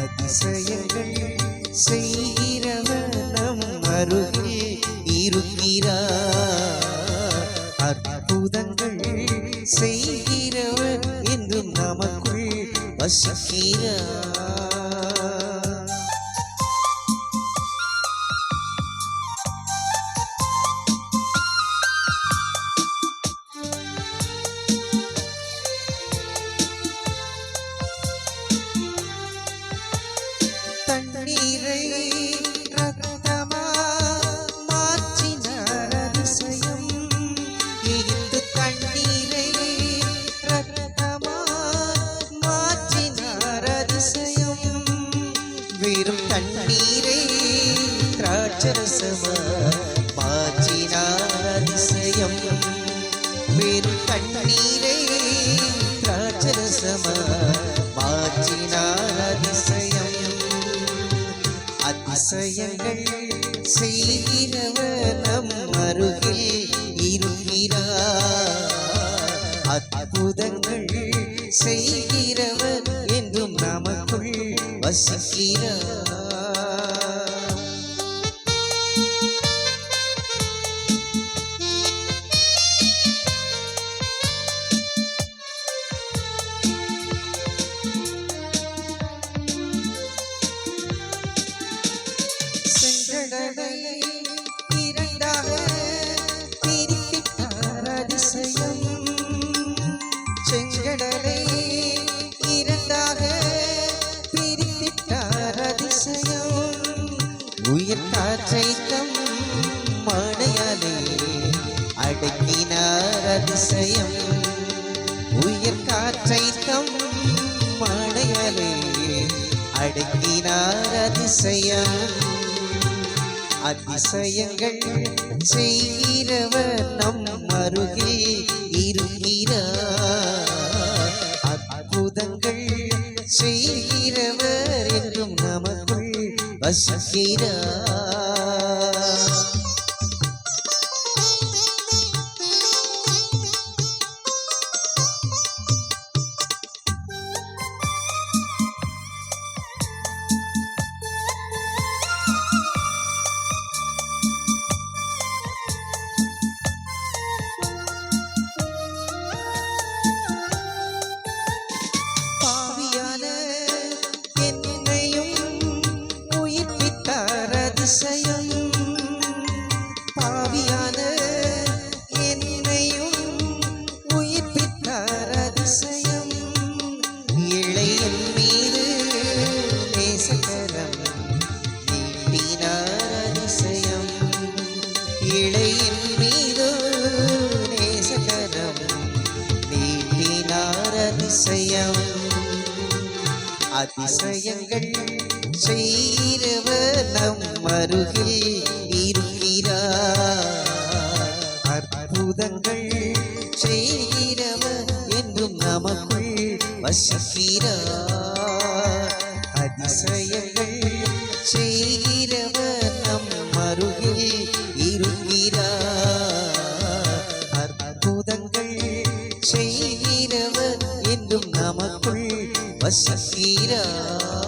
அதிசயங்கள் செய்கிறவர் நம் அருகில் இருக்கிறார் அற்புதங்கள் செய்கிறவர் என்றும் நமக்குள் வசிக்கிறார். திராட்சரசமா மாற்றினார் அதிசயம் அதிசயங்கள் செய்கிறவர் நம் அருகில் இருக்கிறார். அற்புதங்கள் செய்கிறவர் என்றும் நமக்குள் வசிக்கிறார். செங்கடலை இரண்டாக பிரிப்பிட்டார் அதிசயம். உயிர் காற்றை தம் மழையாலே அடக்கினார் அதிசயம். உயிர் காற்றை தம் அடக்கினார் அதிசயம். அதிசயங்கள் செய்கிறவர் நம் அருகில் இருக்கிறார். வசிக்கிறார் பாவியான என்னையும் உயிர்ப்பித்தார் அதிசயம். இளையன் மீது நேசகரம் நீட்டினார் அதிசயம். இளையன் மீது நேசகரம் நீட்டினார் அதிசயம். அதிசயங்கள் செய்கிறவர் நம் அருகில் இருக்கிறார் அற்புதங்கள் செய்கிறவர் என்றும் நமக்குள் வசிக்கிறார் அதிசயங்கள் செய்கிறவர் நம் அருகில் இருக்கிறார் அற்புதங்கள் செய்கிறவர் என்றும் நமக்குள் வசிக்கிறார்